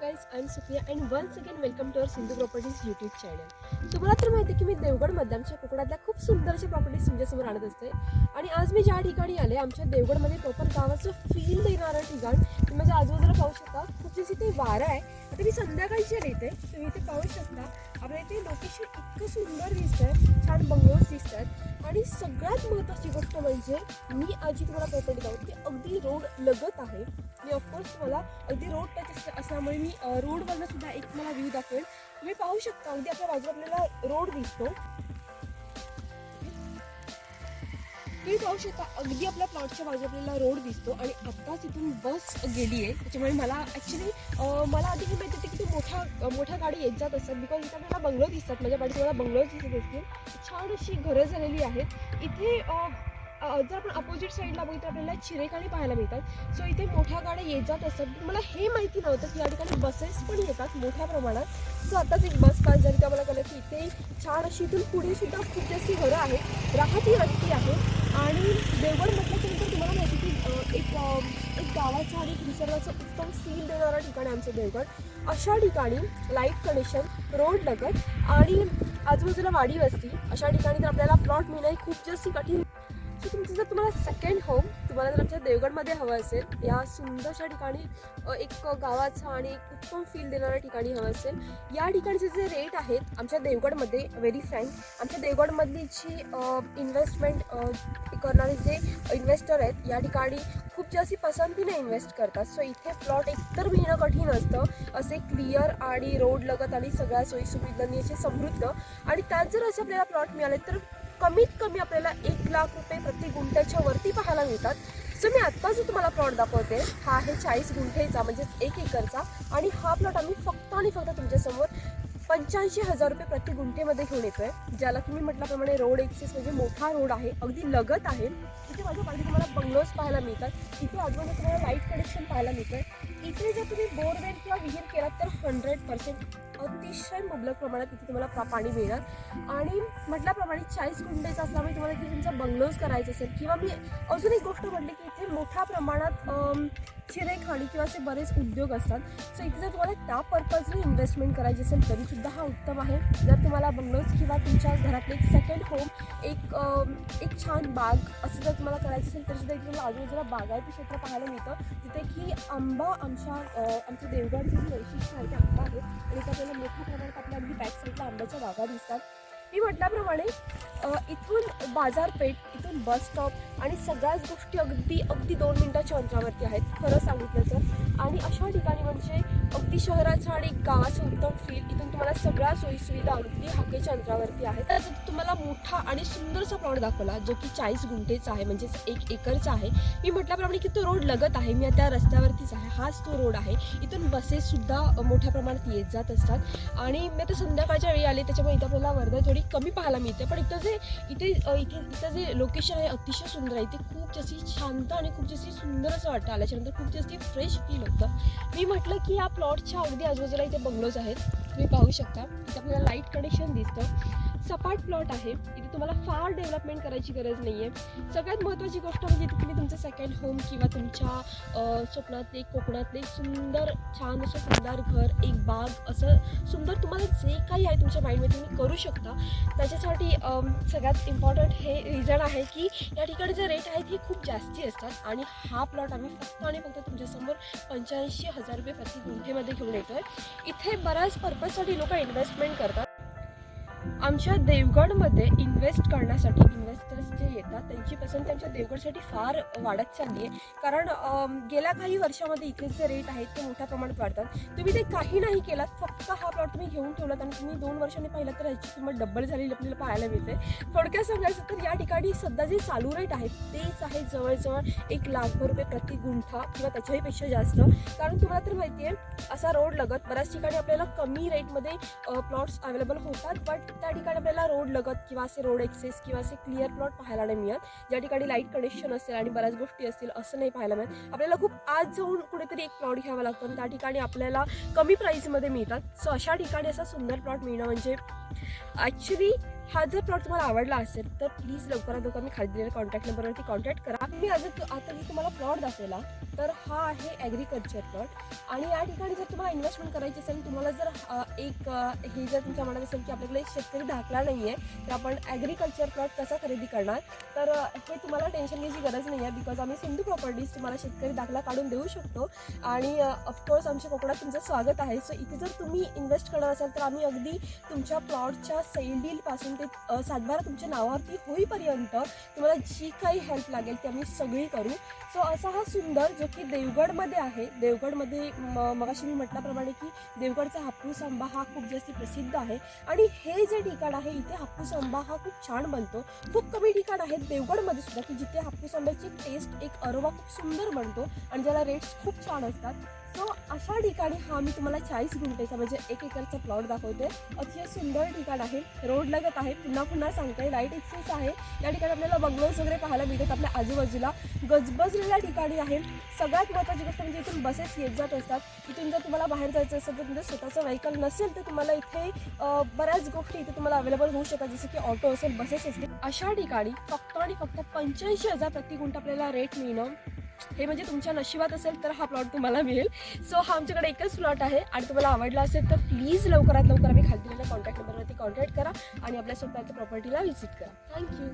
Guys I am Supriya and once again welcome to our Sindhu properties YouTube channel तुम्हाला तर माहिती आहे की मी देवगडमध्ये आमच्या कोकणातल्या खूप सुंदरशा प्रॉपर्टीज तुमच्यासमोर आणत असते. आणि आज मी ज्या ठिकाणी आले आमच्या देवगडमध्ये प्रॉपर गावाचं फील देणारं ठिकाण तुम्ही माझ्या आजूबाजूला पाहू शकता. खूप जशी ते वारा आहे. आता मी संध्याकाळची आले इथे. तुम्ही इथे पाहू शकता. आपल्या इथे लोकेशन इतकं सुंदर दिसतंय. छान बंगलोज दिसत आहेत आणि सगळ्यात महत्त्वाची गोष्ट म्हणजे मी आजी तुम्हाला प्रॉपर्टी दाखवते की अगदी रोड लगत आहे. मी ऑफकोर्स तुम्हाला अगदी रोड टच असते असल्यामुळे मी रोडवरनं सुद्धा एक मला व्ह्यू दाखवेल. तुम्ही पाहू शकता अगदी आपल्या बाजूला आपल्याला रोड दिसतो. तुम्ही पाहू शकता अगदी आपल्या प्लॉटच्या बाजू आपल्याला रोड दिसतो आणि आत्ताच इथून बस गेली आहे त्याच्यामुळे मला ॲक्च्युली मला आधी हे माहिती होती की ते मोठ्या मोठ्या गाडी येत जात असतात. बिकॉज इथं मला बंगलो दिसतात. माझ्या पाठी तुम्हाला बंगलोज दिसत असतील. छान अशी घरं झालेली आहेत. इथे जर आपण अपोजिट साईडला बघितलं आपल्याला चिरेखाली पाहायला मिळतात. सो इथे मोठ्या गाड्या येत जात असतात. पण मला हे माहिती नव्हतं की या ठिकाणी बसेस पण येतात मोठ्या प्रमाणात. सो आताच एक बस पास झाली. तेव्हा मला कळलं की इथे छान अशी इथून पुढे सुद्धा खूप जास्त घरं आहेत. राहती रस्ती आहे आणि देवगड म्हटलं की तुम्हाला माहिती की एक एक गावाचं आणि एक निसर्गाचं उत्तम फील देणारं ठिकाण आहे आमचं देवगड. अशा ठिकाणी लाइट कनेक्शन रोड लगत आणि आजूबाजूला वाडी वस्ती अशा ठिकाणी तर आपल्याला प्लॉट मिळणं हे खूप जास्त कठीण सो तुमचं जर तुम्हाला सेकंड होम तुम्हाला जर आमच्या देवगडमध्ये हवं असेल या सुंदरशा ठिकाणी एक गावाचं आणि एक उत्तम फील देणाऱ्या ठिकाणी हवं असेल या ठिकाणचे जे रेट आहेत आमच्या देवगडमध्ये व्हेरी फ्रँक आमच्या देवगडमधली जी इन्व्हेस्टमेंट करणारे जे इन्व्हेस्टर आहेत या ठिकाणी खूप जास्त पसंतीने इन्व्हेस्ट करतात. सो इथे प्लॉट एकतर मिळणं कठीण असतं असे क्लिअर आणि रोड लगत आणि सगळ्या सोयीसुविधांनी असे समृद्ध. आणि त्यात जर असे आपल्याला प्लॉट मिळाले तर कमीत कमी आपल्याला एक लाख रुपये प्रति गुंठ्याच्या वरती पाहायला मिळतात. सो मी आत्ता जो तुम्हाला प्लॉट दाखवते. हा आहे चाळीस गुंठेचा म्हणजेच एक एकरचा. आणि हा प्लॉट आम्ही फक्त आणि फक्त तुमच्यासमोर पंच्याऐंशी हजार रुपये प्रति गुंठेमध्ये घेऊन येतोय. ज्याला तुम्ही म्हटल्याप्रमाणे रोड एक्सेस म्हणजे मोठा रोड आहे अगदी लगत आहे. इथे माझ्या मागे तुम्हाला बंगलोज पाहायला मिळतात. इथे आजूबाजूला तुम्हाला लाइट कनेक्शन पाहायला मिळतंय. इथे जर तुम्ही बोरवेल किंवा विहीर केलात तर हंड्रेड पर्सेंट अतिशय मुबलक प्रमाणात तिथे तुम्हाला पाणी मिळणार. आणि म्हटल्याप्रमाणे चाळीस गुंठेचा असल्यामुळे तुम्हाला इथे तुमचा बंगलोज करायचा असेल. किंवा मी अजून एक गोष्ट म्हटली की इथे मोठ्या प्रमाणात अम, किंवा असे बरेच उद्योग असतात. सो इथे जर तुम्हाला त्या पर्पजने इन्व्हेस्टमेंट करायची असेल तरीसुद्धा हा उत्तम आहे. जर तुम्हाला बंगलोज किंवा तुमच्या घरातले एक सेकंड होम एक एक छान बाग असं जर तुम्हाला करायचं असेल तरीसुद्धा इथे तुम्हाला आजूबाजूला बागायती क्षेत्र पाहायला मिळतं. तिथे की आंबा आमच्या आमच्या देवगडचं जे वैशिष्ट्य आहे ते आंबा आहे. आणि त्याला मोठ्या प्रमाणात आपल्या अगदी बॅक साईडला आंब्याच्या बागा दिसतात. मी म्हटल्याप्रमाणे इथून बाजारपेठ इथून बस स्टॉप आणि सगळ्याच गोष्टी अगदी अगदी दोन मिनटाच्या अंतरावरती आहेत खरं सांगितलं तर. आणि अशा ठिकाणी म्हणजे अगदी शहराचं आणि गावाचं उत्तम फील इथून तुम्हाला सगळ्या सोयीसुविधा अगदी हाकेच्या अंतरावरती आहेत. तर तुम्हाला मोठा आणि सुंदरसा प्लॉट दाखवला जो की चाळीस गुंठेचा आहे म्हणजेच एक एकरचा आहे. मी म्हटल्याप्रमाणे की तो रोड लगत आहे. मी त्या रस्त्यावरतीच आहे. हाच तो रोड आहे. इथून बसेससुद्धा मोठ्या प्रमाणात येत जात असतात. आणि मी आता संध्याकाळच्या वेळी आले त्याच्यामुळे इथं आपल्याला वर्धा थोडी कमी पाहायला मिळते. पण इथं जे इथे इथे इथं जे लोकेशन आहे अतिशय सुंदर आहे. इथे खूप जास्ती शांत आणि खूप जास्ती सुंदर असं वाटतं. आल्याच्यानंतर खूप जास्ती फ्रेश फील होतं. मी म्हटलं की या प्लॉटच्या अगदी आजूबाजूला इथे बंगलोज आहेत. तुम्ही पाहू शकता. इथे आपल्याला लाइट कनेक्शन दिसतं. सपाट प्लॉट आहे. इथे तुम्हाला फार डेव्हलपमेंट करायची गरज नाही आहे सगळ्यात महत्त्वाची गोष्ट म्हणजे इथे तुम्ही तुमचं सेकंड होम किंवा तुमच्या स्वप्नातले कोकणातले सुंदर छान असं सुंदर घर एक बाग असं सुंदर तुम्हाला जे काही आहे तुमच्या माइंडमध्ये तुम्ही करू शकता. त्याच्यासाठी सगळ्यात इम्पॉर्टंट हे रिझन आहे की या ठिकाणी जे रेट आहेत हे खूप जास्ती असतात आणि हा प्लॉट आम्ही फक्त आणि फक्त तुमच्यासमोर पंच्याऐंशी हजार रुपये प्रति गुंठेमध्ये घेऊन येतो आहे इथे बऱ्याच पर्पजसाठी लोक इन्व्हेस्टमेंट करतात. आमच्या देवगडमध्ये इन्व्हेस्ट करण्यासाठी इन्व्हेस्टर्स जे येतात त्यांची पसंत त्यांच्या देवगडसाठी फार वाढत चालली आहे. कारण गेल्या काही वर्षामध्ये इथे जे रेट आहेत ते मोठ्या प्रमाणात वाढतात. तुम्ही ते काही नाही केलात फक्त हा प्लॉट तुम्ही घेऊन ठेवलात आणि तुम्ही दोन वर्षांनी पाहिलं तर ह्याची किंमत डबल झालेली आपल्याला पाहायला मिळते. थोडक्यात सांगायचं तर या ठिकाणी सध्या जे चालू रेट आहेत तेच आहे जवळजवळ एक लाखभर रुपये प्रति गुंठा किंवा त्याच्याही पेक्षा जास्त. कारण तुम्हाला तर माहिती आहे असा रोड लगत बऱ्याच ठिकाणी आपल्याला कमी रेटमध्ये प्लॉट्स अवेलेबल होतात बट त्या त्या ठिकाणी आपल्याला रोड लगत किंवा असे रोड एक्सेस किंवा असे क्लिअर प्लॉट पाहायला नाही मिळत. ज्या ठिकाणी लाइट कनेक्शन असेल आणि बऱ्याच गोष्टी असतील असं नाही पाहायला मिळत. आपल्याला खूप आज जाऊन कुठेतरी एक प्लॉट घ्यावा लागतो आणि त्या ठिकाणी आपल्याला कमी प्राईसमध्ये मिळतात. सो अशा ठिकाणी असा सुंदर प्लॉट मिळणं म्हणजे ॲक्च्युली हा जर प्लॉट तुम्हाला आवडला असेल तर प्लीज लवकरात लवकर मी खाली दिलेल्या कॉन्टॅक्ट नंबरवरती कॉन्टॅक्ट करा. मी आज आता मी तुम्हाला प्लॉट दाखवला. तर हा आहे ॲग्रिकल्चर प्लॉट आणि या ठिकाणी जर तुम्हाला इन्व्हेस्टमेंट करायची असेल तुम्हाला जर एक हे जर तुमच्या मनात असेल की आपल्याकडे एक शेतकरी दाखला नाही आहे तर आपण ॲग्रिकल्चर प्लॉट कसा खरेदी करणार? तर हे तुम्हाला टेन्शन घ्यायची गरज नाही आहे बिकॉज आम्ही सिंधू प्रॉपर्टीज तुम्हाला शेतकरी दाखला काढून देऊ शकतो. आणि ऑफकोर्स आमच्या कोकणात तुमचं स्वागत आहे. सो इथे जर तुम्ही इन्व्हेस्ट करणार असाल तर आम्ही अगदी तुमच्या प्लॉटच्या सेल डीलपासून ते सातबारा तुमच्या नावावरती होईपर्यंत तुम्हाला जी काही हेल्प लागेल ती आम्ही सगळी करू. सो असा हा सुंदर जो की देवगडमध्ये आहे. देवगडमध्ये म- मगाशी मी म्हटल्याप्रमाणे की देवगडचा हापूस आंबा हा खूप जास्त प्रसिद्ध आहे. आणि हे जे ठिकाण आहे इथे हापूस आंबा हा खूप छान बनतो. खूप कमी ठिकाण आहेत देवगडमध्ये सुद्धा की जिथे हापूस आंब्याची टेस्ट एक अरोवा खूप सुंदर बनतो आणि ज्याला रेट्स खूप छान असतात. सो अशा ठिकाणी हा मी तुम्हाला चाळीस गुंठेचा म्हणजे एक एकरचा प्लॉट दाखवते. अतिशय सुंदर ठिकाण आहे. रोड लगत आहे. पुन्हा पुन्हा सांगते. लाइट एक्सेस आहे. या ठिकाणी आपल्याला बंगलोज वगैरे पाहायला मिळतात आपल्या आजूबाजूला. गजबजलेल्या ठिकाणी आहे. सगळ्यात महत्त्वाची गोष्ट म्हणजे इथून बसेस येत जात असतात. इथून जर तुम्हाला बाहेर जायचं असेल तर तुमचं स्वतःचं व्हेकल नसेल तर तुम्हाला इथे बऱ्याच गोष्टी इथे तुम्हाला अवेलेबल होऊ शकतात. जसं की ऑटो असेल बसेस असतील. अशा ठिकाणी फक्त आणि फक्त पंच्याऐंशी हजार प्रति गुंठ आपल्याला रेट मिळणं हे म्हणजे तुमच्या नशिबात असेल तर हा प्लॉट तुम्हाला मिळेल. सो हा आमच्याकडे एकच प्लॉट आहे आणि तुम्हाला आवडला असेल तर प्लीज लवकरात लवकर आम्ही खाली दिलेल्या कॉन्टॅक्ट नंबरवरती कॉन्टॅक्ट करा आणि आपल्या स्वतःच्या प्रॉपर्टीला व्हिजिट करा. थँक्यू